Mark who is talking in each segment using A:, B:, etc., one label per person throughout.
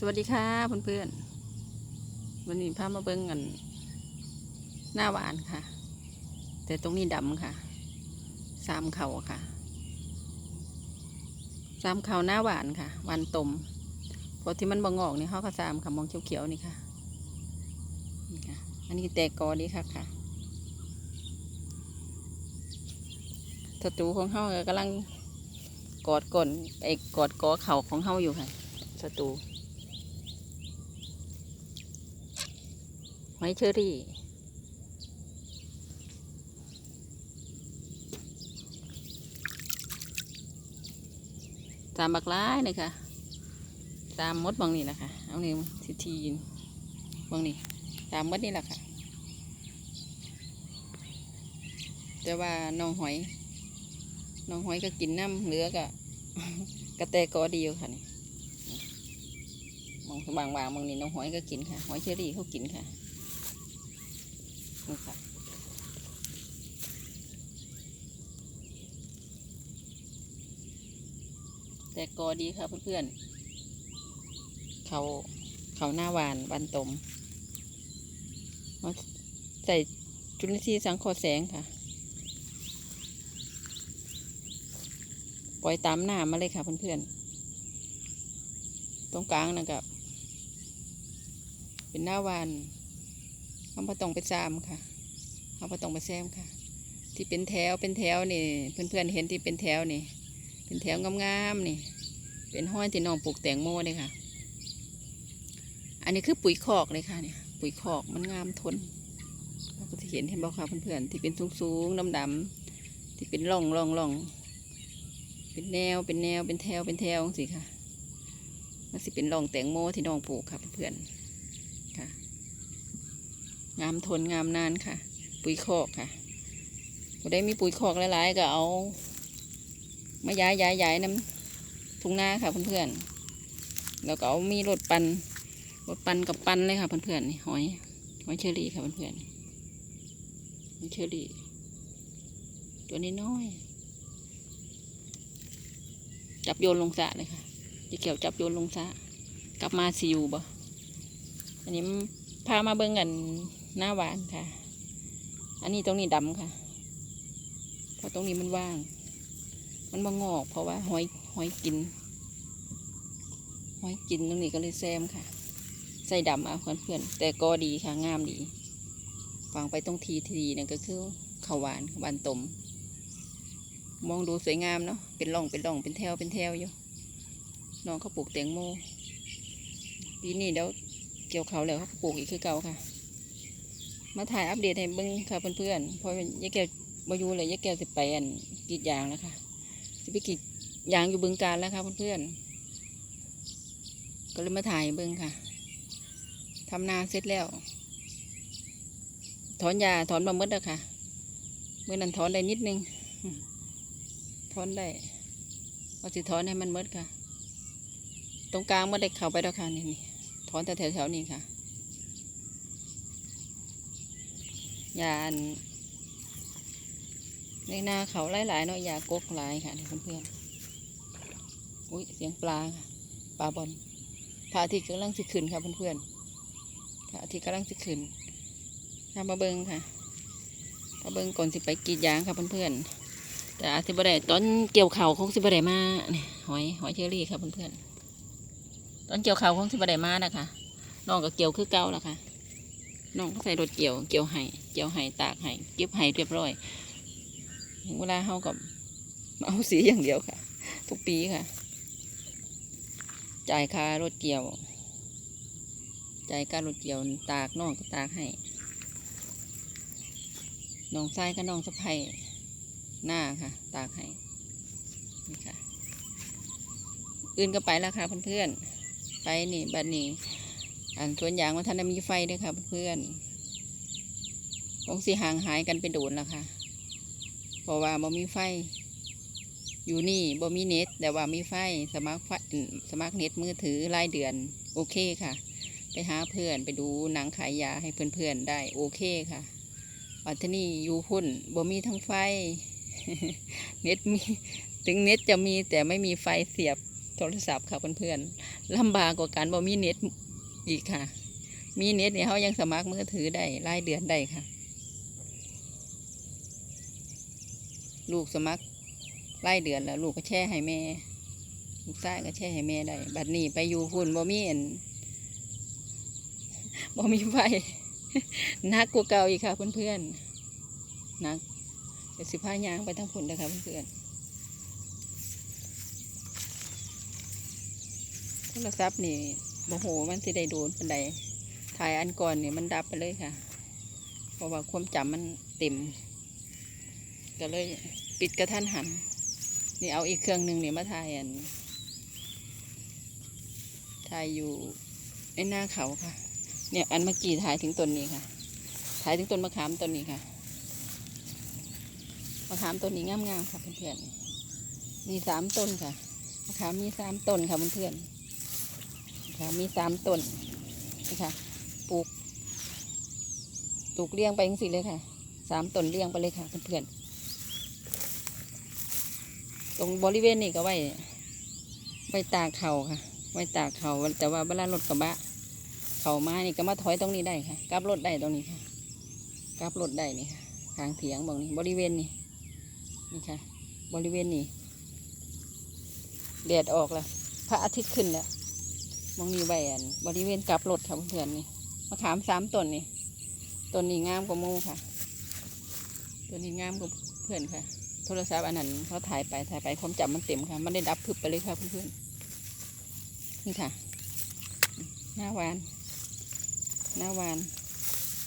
A: สวัสดีค่ะเพื่อนๆวันนี้พามาเบิ้งกัน หน้าหวานค่ะ แต่ตรงนี้ดำค่ะ สามเข่าค่ะ สามเข่าหน้าหวานค่ะหวานตมเพราะที่มันบางอกนี่เขาก็สามค่ะมองเขียวๆนี่ค่ะนี่ค่ะ อันนี้แตกกอดีค่ะค่ะศัตรูของเขาก็กำลังกอดก่อนไอ้กอดกอเข่าของเขาอยู่ค่ะศัตรู หอยเชอรี่ ตามบักร้ายเลยค่ะ ตามมดบางนี่แหละค่ะ เอานี่ทีทีนบางนี่ตามมดนี่แหละค่ะ แต่ว่าน้องหอย น้องหอยก็กินน้ำเหลือก็กระแตกอดียู่ค่ะนี่มองบางบางนี่น้องหอยก็กินค่ะ หอยเชอรี่เขากินค่ะ นี่ค่ะแต่กอดีค่ะเพื่อนๆ เขาเขาหน้าหวานวันตมเอาใส่จุลินทรีย์สังเคราะห์แสงค่ะ ปล่อยตามหน้ามาเลยค่ะเพื่อนๆ ตรงกลางนะครับ เป็นหน้าหวาน เขาบ่ต้องไปซามค่ะเขาบ่ต้องไปแซมค่ะ ที่เป็นแถวเป็นแถวนี่ เพื่อนๆเห็นที่เป็นแถวนี่ เป็นแถวงามๆนี่ เป็นห้อยที่น้องปลูกแตงโมเลยค่ะ อันนี้คือปุ๋ยคอกเลยค่ะเนี่ยปุ๋ยคอกมันงามทนเราก็จะเห็นเห็นบอกค่ะเพื่อนๆที่เป็นสูงๆดำๆที่เป็นร่องร่องร่องเป็นแนวเป็นแนวเป็นแถวเป็นแถวสิค่ะมันสิเป็นร่องแตงโมที่น้องปลูกค่ะเพื่อนๆค่ะ งามทนงามนานค่ะ ปุ๋ยคอกค่ะก็ได้มีปุ๋ยคอกหลายๆก็เอา มาย้ายย้ายย้ายน้ำทุ่งนาค่ะเพื่อนๆแล้วก็เอามีรถปันรถปันกับปันเลยค่ะเพื่อนๆนี่หอยหอยเชอรี่ค่ะเพื่อนๆหอยเชอรี่ตัวนี้น้อยจับโยนลงสะเลยค่ะจะเกี่ยวจับโยนลงสะกลับมาซิวบ่อันนี้พามาเบิ่งกัน หน้าหวานค่ะ อันนี้ตรงนี้ดำค่ะ เพราะตรงนี้มันว่าง มันบางอก เพราะว่าหอยหอยกิน หอยกินตรงนี้ก็เลยแซมค่ะ ใส่ดำเอาเพื่อนๆแต่ก็ดีค่ะงามดีฟังไปตรงทีทีเนี่ยก็คือข้าวหวานหวานตมมองดูสวยงามเนาะเป็นร่องเป็นร่องเป็นแถวเป็นแถวอยู่น้องเขาปลูกแตงโมปีนี้เดี๋ยวเกี่ยวเขาแล้วเขาปลูกอีกคือเก่าค่ะ มาถ่ายอัปเดตให้เบิ้งค่ะเพื่อนๆเพราะยายแก้วบายูเลยยายแก้วสิไปอันกรีดยางแล้วค่ะจะไปกรีดยางอยู่บึงการแล้วค่ะเพื่อนๆก็เลยมาถ่ายเบิ้งค่ะทำนาเสร็จแล้ว ถอนยาถอนบะมดแล้วค่ะเมื่อนั้นถอนได้นิดนึงถอนได้เอาสิถอนให้มันหมดค่ะ ตรงกลางไม่ได้เข้าไปแล้วค่ะนี่นี่ถอนแต่แถวๆนี้ค่ะ ยาอันในนาเขาหลายๆเนาะยากกหลายค่ะเพื่อนๆอุ้ยเสียงปลาค่ะปลาบอลพระอาทิตย์กำลังสิขึ้นค่ะเพื่อนๆพระอาทิตย์กำลังสิขึ้นทำมาเบิงค่ะมาเบิงก่อนสิไปกีดยางค่ะเพื่อนๆแต่อาจสิบได้ตอนเกี่ยวเข่าวคงสิบได้มาเนี่ยหอยหอยเชอรี่ค่ะเพื่อนๆตอนเกี่ยวเขาของสิบไดมานะคะน้องก็เกี่ยวคือเก่าแล้วค่ะน้องก็ใส่รถเกี่ยวเกี่ยวไห้ กี่ยวไห้ตากไห้เก็บไห้เรียบร้อยถึงเวลาเขาก็มาเอาสีอย่างเดียวค่ะ ทุกปีค่ะ จ่ายค่ารถเกี่ยว จ่ายค่ารถเกี่ยวตากน้องก็ตากให้น้องชายกับน้องสะใภ้หน้าค่ะ ตากให้นี่ค่ะ อื่นก็ไปแล้วค่ะเพื่อนๆไปนี่บัดนนี้อันสวนยางมันท่านได้มีไฟด้วยค่ะเพื่อน คงสิห่างหายกันไปโดนแล้วค่ะเพราะว่าบ่มีไฟ อยู่นี่บ่มีเน็ต แต่ว่ามีไฟสมัครไฟสมัครเน็ตมือถือรายเดือน โอเคค่ะ ไปหาเพื่อนไปดูหนังขายยาให้เพื่อนๆได้โอเคค่ะวัดที่นี่อยู่พุ่นบ่มีทั้งไฟ เน็ตมีถึงเน็ตจะมีแต่ไม่มีไฟเสียบโทรศัพท์ค่ะเพื่อนๆลำบากกว่าการบ่มีเน็ตอีกค่ะ มีเน็ตเนี่ยเขายังสมัครมือถือได้รายเดือนได้ค่ะ ลูกสมัครรายเดือนแล้ว ลูกก็แช่ให้แม่ ลูกชายก็แช่ให้แม่ได้บัดนี้ไปอยู่ฝุ่นบ่มีเอันบ่มีไฟนักกว่าเก่าอีกค่ะ เพื่อนๆนักเดี๋ยวสิพายางไปทั้งพุ่นนะคะเพื่อนๆโทรศัพท์นี่บ่โหมันสิได้โดนปันใดถ่ายอันก่อนนี่มันดับไปเลยค่ะ เพราะว่าความจำมันเต็ม ก็เลยปิดกระทันหัน นี่เอาอีกเครื่องหนึ่งนี่มาถ่ายอันถ่ายอยู่ในหน้าเขาค่ะ เนี่ยอันเมื่อกี้ถ่ายถึงต้นนี้ค่ะ ถ่ายถึงต้นมะขามต้นนี้ค่ะ มะขามต้นนี้งามๆค่ะเพื่อนๆ มีสามต้นค่ะ มะขามมีสามต้นค่ะเพื่อนๆมะขามมีสามต้นนี่ค่ะ ปลูก ปลูกเลี้ยงไปจังสิเลยค่ะ สามต้นเลี้ยงไปเลยค่ะเพื่อนๆ ตรงบริเวณนี้ก็ไว้ไว้ตากเขาค่ะ ไว้ตากเขาแต่ว่าเวลารถกระบะ เขามานี่ก็มาถอยตรงนี้ได้ค่ะกลับรถได้ตรงนี้ค่ะกลับรถได้นี่ค่ะทางเถียงบองนี้บริเวณนี้นี่ค่ะ บริเวณนี้แดดออกแล้วพระอาทิตย์ขึ้นแล้วมองนี้ใบอันบริเวณกลับรถค่ะเพื่อนนี่มะขามสามต้นนี่ต้นนี้งามกว่ามูค่ะต้นนี้งามกว่าเพื่อนค่ะ โทรศัพท์อันนั้นเขาถ่ายไปถ่ายไปความจำมันเต็มค่ะ มันได้ดับพึบไปเลยค่ะเพื่อนๆนี่ค่ะ หน้าวาน หน้าวาน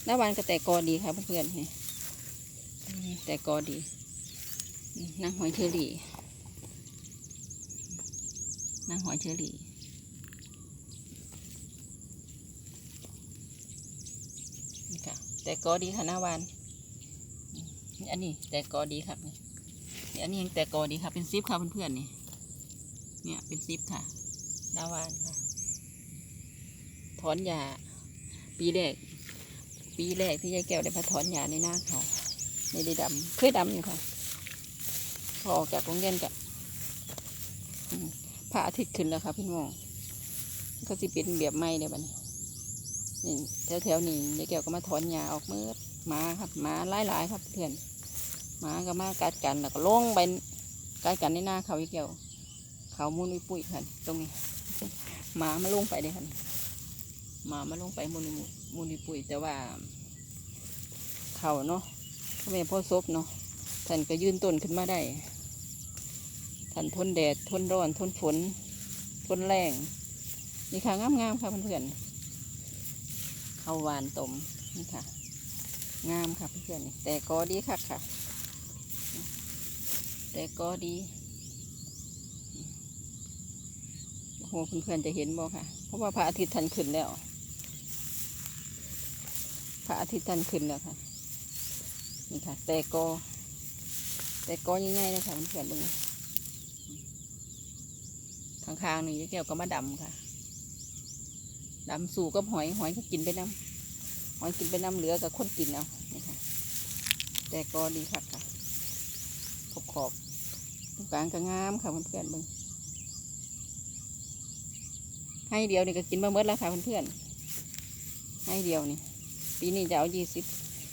A: หน้าวานก็แต่กอดีค่ะเพื่อนๆนี่แต่กอดีนี่นางหอยเชอรี่นางหอยเชอรี่นี่ค่ะ แต่กอดีค่ะหน้าวานนี่อันนี้แต่กอดีครับนี่นี่ อันนี้ยังแต่กอดีค่ะ เป็นซิปค่ะเพื่อนๆนี่ เนี่ยเป็นซิปค่ะหน้าวานค่ะ ถอนหญ้าปีแรก ปีแรกที่ยายแก้วได้มาถอนหญ้าในหน้าเขาไม่ได้ดำเคยดำอยู่ค่ะ พอออกจากโรงเรียนกับพระอาทิตย์ขึ้นแล้วค่ะพี่น้องก็สิเป็นแบบไม้เดี๋ยวบัดนี้นี่แถวๆนี้ยายแก้วก็มาถอนหญ้าออกเมื่อหมาครับหมาหลายๆครับเพื่อน หมาก็มากัดกันแล้วก็ลงไปกัดกันในหน้าเขายายแก้วเขามุนวิปุยค่ะตรงนี้หมามาลงไปเลยค่ะหมามาลงไปมูลนิมูลนิปุยแต่ว่า เขาเนาะพ่อแม่พ่อซบเนาะท่านก็ยืนต้นขึ้นมาได้ท่านทนแดดทนร้อนทนฝนทนแรงนี่ค่ะงามๆค่ะเพื่อนๆข้าวหวานต้มนี่ค่ะ งามค่ะเพื่อนๆแต่ก็ดีค่ะค่ะ แต่ก็ดีโอ้โหเพื่อนๆจะเห็นบ่ค่ะ เพราะว่าพระอาทิตย์ทันขึ้นแล้ว พระอาทิตย์ทันขึ้นแล้วค่ะ นี่ค่ะ แต่กอแต่กอง่ายๆนะคะเพื่อนๆดูข้างๆนี่ยายแก้วก็มาดำค่ะดำสู่กับหอยหอยก็กินไปน้ำหอยกินไปน้ำเหลือกับคนกินเอานี่ค่ะแต่กอดีค่ะค่ะขอบขอบ ตรงกลางก็งามค่ะเพื่อนๆเบิ่งให้เดียวนี่ก็กินมาเมื่อแล้วค่ะเพื่อนๆให้เดียวนี่ ปีนี้จะเอายี่สิบ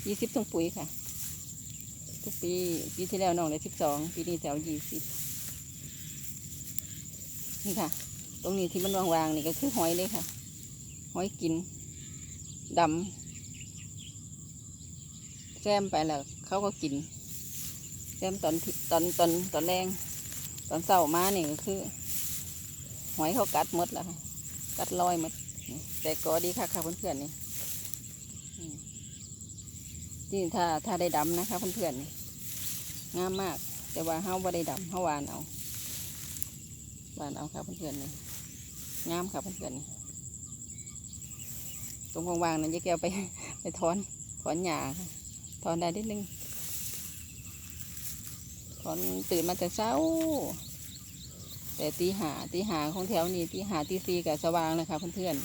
A: ยี่สิบต้องปุ๋ยค่ะ ทุกปีปีที่แล้วน้องได้สิบสองปีนี้จะเอายี่สิบนี่ค่ะ ตรงนี้ที่มันวางๆนี่ก็คือหอยเลยค่ะ หอยกินดำแซมไปแล้วเขาก็กิน แซมตอนตอนตอนตอนแรงตอนเศร้ามานี่ก็คือหอยเขากัดหมดแล้วค่ะกัดลอยหมดแต่ก็ดีค่ะค่ะเพื่อนๆนี่นี่ถ้าถ้าได้ดำนะคะเพื่อนๆนี่งามมาก แต่ว่าเฮาบ่ได้ดำเฮาหวานเอาหวานเอาค่ะเพื่อนๆนี่งามค่ะเพื่อนๆนี่ตรงวางๆนั้นยายแก้วไปไปถอนถอนหญ้าถอนได้นิดนึง ถอนตื่นมาแต่เช้า แต่ตีหาตีหาของแถวนี้ตีหาตีซีกับสว่างนะคะเพื่อน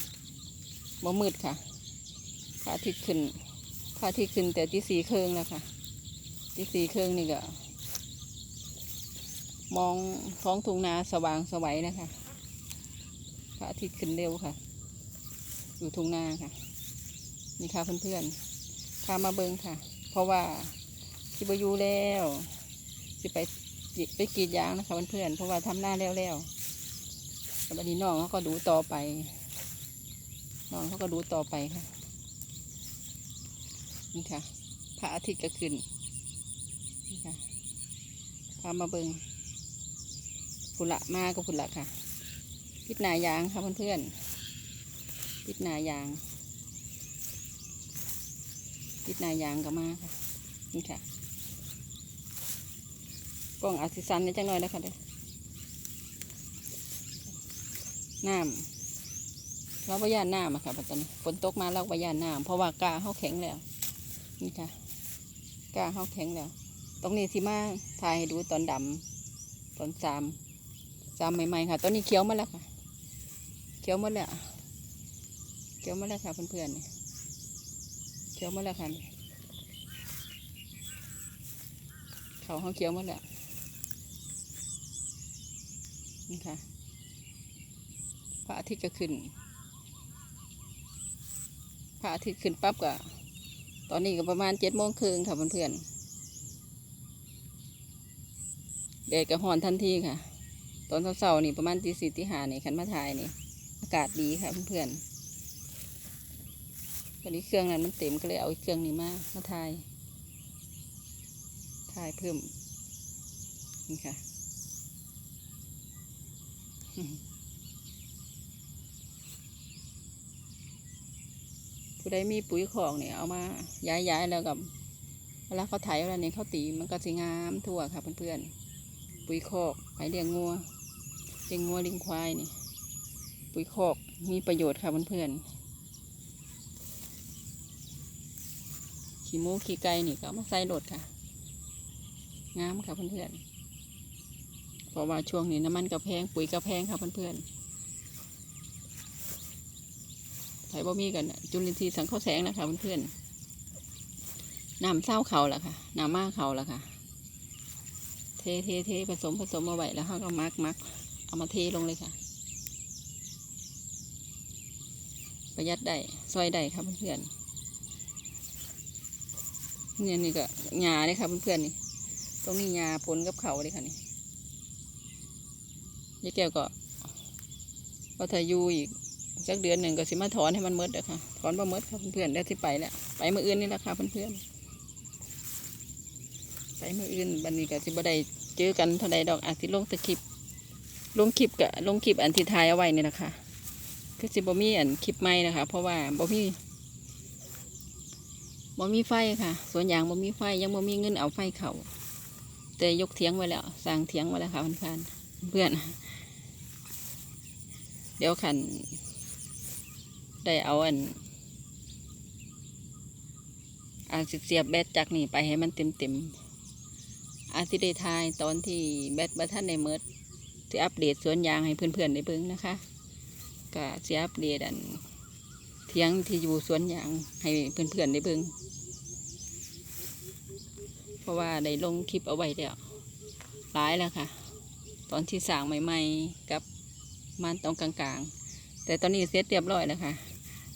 A: ๆบ่มืดค่ะพระอาทิตย์ขึ้นพระอาทิตย์ขึ้นแต่ตีสีเครื่องแล้วค่ะตีสีเครื่องนี่ก็ มองท้องทุ่งนาสว่างสวัยนะคะพระอาทิตย์ขึ้นเร็วค่ะ อยู่ทุ่งนาค่ะ นี่ค่ะเพื่อนๆพามาเบิงค่ะ เพราะว่าสิบอยูแล้ว สิไปไปกรีดยางนะคะเพื่อนๆเพราะว่าทำหน้าแล้วแล้วแล้วบัดนี้น้องเขาก็ดูต่อไป น้องเขาก็ดูต่อไปค่ะ นี่ค่ะพระอาทิตย์ก็ขึ้น นี่ค่ะ พามาเบิงผุละมากก็ผุละค่ะพิดหนายางค่ะเพื่อนๆพิดหนายางพิดหนายางก็มาค่ะ นี่ค่ะ กล้องอาจสิสันนิดจังหน่อยนะคะเด้อน้ำเราบยานน้ำอะค่ะปัจจุบันฝนตกมาเราบยานน้ำเพราะว่ากาเขาแข็งแล้ว นี่ค่ะกาเขาแข็งแล้ว ตรงนี้สิมาถ่ายให้ดูตอนดำตอนสามสามใหม่ๆค่ะ ตอนนี้เขียวมาแล้วค่ะ เขียวมดแล้วเขียวมดแล้วค่ะเพื่อนๆเขียวมดแล้วค่ะเขาเขาเขียวมดแล้ว นี่ค่ะ พระอาทิตย์ก็ขึ้น พระอาทิตย์ขึ้นปั๊บก็ตอนนี้ก็ประมาณเจ็ดโมงครึ่งค่ะเพื่อนๆแดดก็ฮ้อนทันทีค่ะ ตอนเช้าๆนี่ประมาณตีสี่ตีห้านี่ขันมาถ่ายนี่ อากาศดีค่ะเพื่อนๆตอนนี้เครื่องนั้นมันเต็มก็เลยเอาเครื่องนี้มามาถ่ายถ่ายเพิ่มนี่ค่ะ ผู้ใดมีปุ๋ยของเนี่ยเอามาย้ายๆแล้วกับเวลาเขาไถเวลานี้เขาตีมันก็สิงามทั่วค่ะเพื่อนๆปุ๋ยคอกไปเลี้ยงงัวเลี้ยงงัวเลี้ยงควายนี่ ปุ๋ยคอกมีประโยชน์ค่ะเพื่อนๆขี้มูขี้ไก่นี่ก็เอามาใส่รถค่ะ งามค่ะเพื่อนๆ ราะว่าช่วงนี้น้ำมันกระแพงปุ๋ยกระแพงค่ะเพื่อนๆไถบ่มีกันจุลินทรีย์สังเคราะห์แสงนะคะเพื่อนๆน้ำเศร้าเขาล่ะค่ะน้ำมากเขาล่ะค่ะ เทเทเทผสมผสมมาไว้แล้วเขาก็มักมักเอามาเทลงเลยค่ะ ประหยัดได้ซอยได้ครับเพื่อนๆเนี่ยนี่ก็หญ้าเลยค่ะเพื่อนๆนี่ตรงนี้หญ้าปนกับเขาเลยค่ะนี่ ยายแก้วก็ก็ถ้าอยู่อีกสักเดือนหนึ่งก็สิมาถอนให้มันมดเลยค่ะ ถอนบ่มดค่ะเพื่อนๆแล้วที่ไปแล้วไปเมื่ออื่นนี่แหละค่ะเพื่อนๆไปเมื่ออื่นบันนี้ก็สิบ่ได้เจอกันเท่าใดดอกอาจสิลงตะคลิปลงคลิปกะลงคลิปอันที่ถ่ายเอาไว้นี่แหละคะคือสิบ่มีอันคลิปใหม่นะคะ เพราะว่าบ่มีบ่มีไฟค่ะสวนยางบ่มีไฟยังบ่มีเงินเอาไฟเขาแต่ยกเถียงไว้แล้วสร้างเถียงไว้แล้วค่ะเพื่อนๆเพื่อน เดี๋ยวขันได้เอาอันอาจสิเสียบแบตจากนี่ไปให้มันเต็มเต็มอาจสิได้ทายตอนที่แบตบัท่านในเมิดที่อัปเดตสวนยางให้เพื่อนๆได้เบิ่งนะคะก็สิอัปเดตอันเทียงที่อยู่สวนยางให้เพื่อนๆได้เบิ่งเพราะว่าได้ลงคลิปเอาไว้แล้วหลายแล้วค่ะ ตอนที่สางใหม่ ๆ กับ มันตรงกลางๆ แต่ตอนนี้เสร็จเรียบร้อยแล้วค่ะ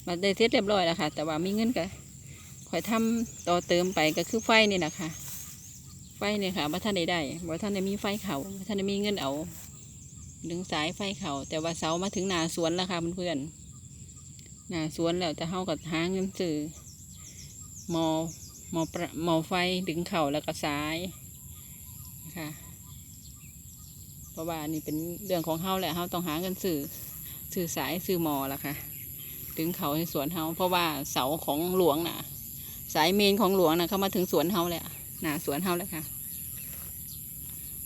A: มาได้เสร็จเรียบร้อยแล้วค่ะ แต่ว่ามีเงินก็คอยทำต่อเติมไปก็คือไฟนี่แหละค่ะ ไฟเนี่ยค่ะว่าท่านได้ได้ว่าท่านได้มีไฟเขาบ่ท่านได้มีเงินเอาดึงสายไฟเขาแต่ว่าเสามาถึงหนาสวนแล้วค่ะเพื่อนๆหนาสวนแล้วจะเฮากับหาเงินซื้อมอมอประมอไฟดึงเข่าแล้วก็สายค่ะ เพราะว่านี่เป็นเรื่องของเฮาแหละเฮาต้องหาเงินซื้อซื้อสายซื้อมอละค่ะดึงเขาให้สวนเฮาเพราะว่าเสาของหลวงน่ะ สายเมนของหลวงน่ะเข้ามาถึงสวนเฮาแหล้วหนาสวนเฮาแล้วค่ะ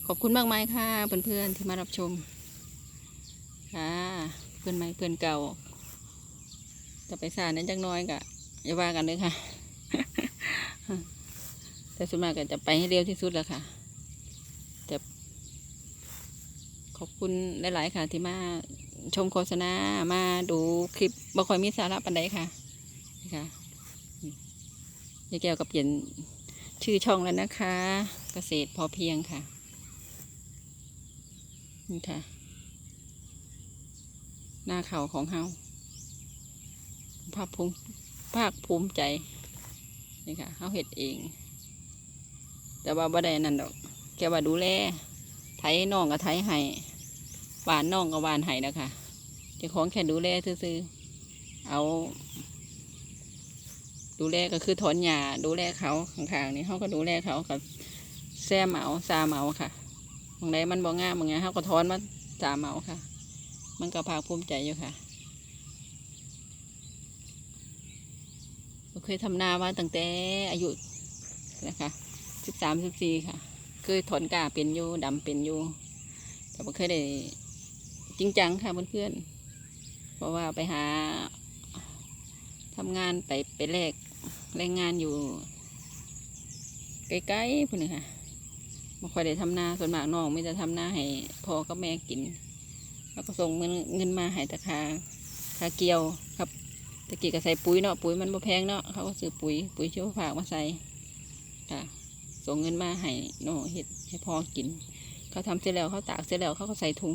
A: ขอบคุณมากมายค่ะ เพื่อนๆที่มารับชมค่ะเพื่อนใหม่เพื่อนเก่าจะไปสานนั้นจักน้อยกะอย่าว่ากันเลยค่ะ แต่ส่วนมากก็จะไปให้เร็วที่สุดแล้วค่ะแต่ ขอบคุณหลาย ๆ ค่ะ ที่มาชมโฆษณา มาดูคลิปบ่ค่อยมีสาระปันใดค่ะนี่ค่ะยายแก้วกับเปลี่ยนชื่อช่องแล้วนะคะ เกษตรพอเพียงค่ะนี่ค่ะ หน้าเข่าของเฮาภาคภูมิภาคภูมิใจนี่ค่ะเฮาเฮ็ดเอง แต่ว่าบ่ได้นั่นดอกแค่ว่าดูแลไถน้องกับไถให้ หวานน้องกับหวานให้นะคะจ้าของแค่ดูแลซื่อๆเอาดูแลก็คือถอนหญ้าดูแลเขาข้างๆนี่เขาก็ดูแลเขากับแซมเอาซามเอาค่ะบางใดมันบ่งามบางอย่างเขาก็ถอนมาซามเอาค่ะ มันก็ภาคภูมิใจอยู่ค่ะเคยทำนามาตั้งแต่อายุนะคะสิบสามสิบสี่ค่ะ เคยถอนกาเป็นอยู่ดำเป็นอยู่ แต่ไม่เคยได้ จริงจังค่ะเพื่อนๆ เพราะว่าไปหาทำงานไปไปแลกแรงงานอยู่ไกล้ๆพุ่นนี่ค่ะไม่ค่อยได้ทำนาส่วนมากน้องไม่จะทำนาให้พ่อกับแม่กิน แล้วก็ส่งเงินเงินมาให้ตะคาคาเกียวครับตะกี้ก็ใส่ปุ๋ยเนาะปุ๋ยมันบ่แพงเนาะเขาก็ซื้อปุ๋ยปุ๋ยเชื้อฝากมาใส่ค่ะส่งเงินมาให้น้องเห็ดให้พ่อกิน เขาทำเสร็จแล้วเขาตากเสร็จแล้วเขาก็ใส่ถุง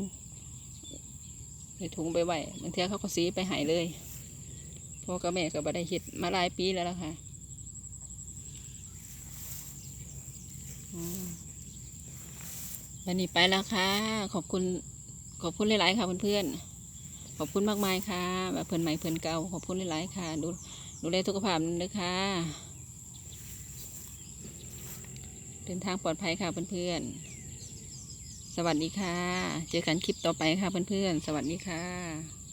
A: ใส่ถุงไปไหวบางทีเขาก็ซีไปหายเลยพ่อกับแม่ก็บ่ได้เห็ดมาหลายปีแล้วล่ะค่ะวันนี้ไปแล้วค่ะ ขอบคุณ ขอบคุณหลายๆค่ะเพื่อนๆ ขอบคุณมากมายค่ะแบบเพื่อนใหม่เพื่อนเก่า ขอบคุณหลายๆค่ะ ดูดูแลสุขภาพด้วยค่ะ เดินทางปลอดภัยค่ะเพื่อนๆ สวัสดีค่ะ เจอกันคลิปต่อไปค่ะเพื่อนๆ สวัสดีค่ะ